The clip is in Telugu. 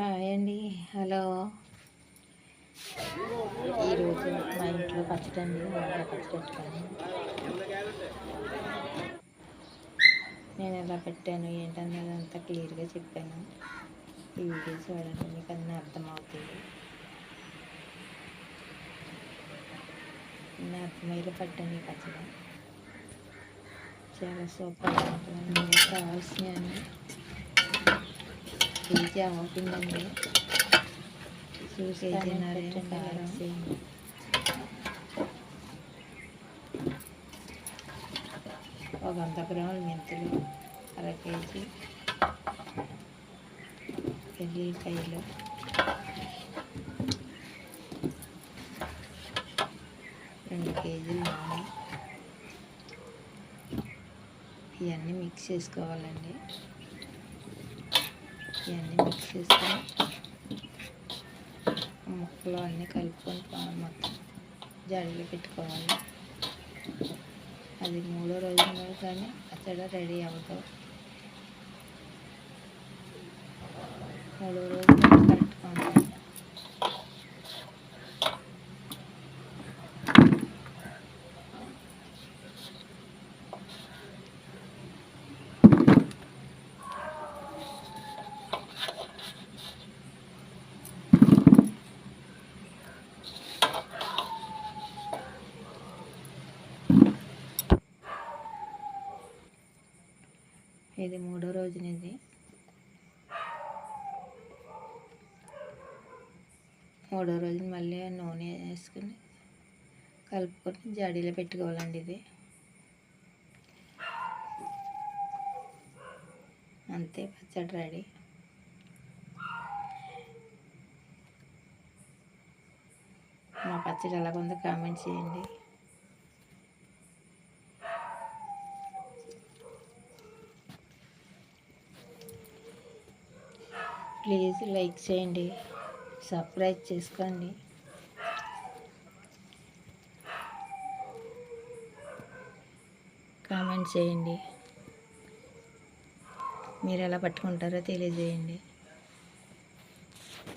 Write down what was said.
హాయ్ అండి. హలో. ఈరోజు మా ఇంట్లో పచ్చడి అండి. వంకాయ పచ్చడి పెట్టుకొని నేను ఎలా పెట్టాను ఏంటన్నది అంతా క్లియర్గా చెప్పాను. ఈ వీడియో చూడండి మీకు అన్నీ అర్థమవుతుంది అన్నీ అర్థమయ్యేలా పట్టాను ఈ పచ్చడి. చాలా సూపర్గా ఉంటుంది మీకు కావాల్సినవి కేజీ అవ్వకుందండి చూసేసినారే కారం. ఒక వంద గ్రాముల మెంతులు అర కేజీ ఎల్లిపాయలు రెండు కేజీలు నూనె. ఇవన్నీ మిక్స్ చేసుకోవాలండి. ఇవన్నీ మిక్స్ చేసుకొని ముక్కలో అన్నీ కలుపుకొని పాలు మొత్తం జాడీలో పెట్టుకోవాలి. అది మూడో రోజు కానీ అక్కడ రెడీ అవ్వదు. మూడో రోజు కరెక్ట్గా ఉంటుంది ఇది మూడో రోజునిది. మూడో రోజున మళ్ళీ నూనె వేసుకుని కలుపుకొని జాడీలో పెట్టుకోవాలండి ఇది. అంతే పచ్చడి రెడీ. మా పచ్చడి ఎలాగుందో కామెంట్ చేయండి. ప్లీజ్ లైక్ చేయండి సబ్స్క్రైబ్ చేసుకోండి. కామెంట్ చేయండి. మీరు ఎలా పట్టుకుంటారో తెలియజేయండి.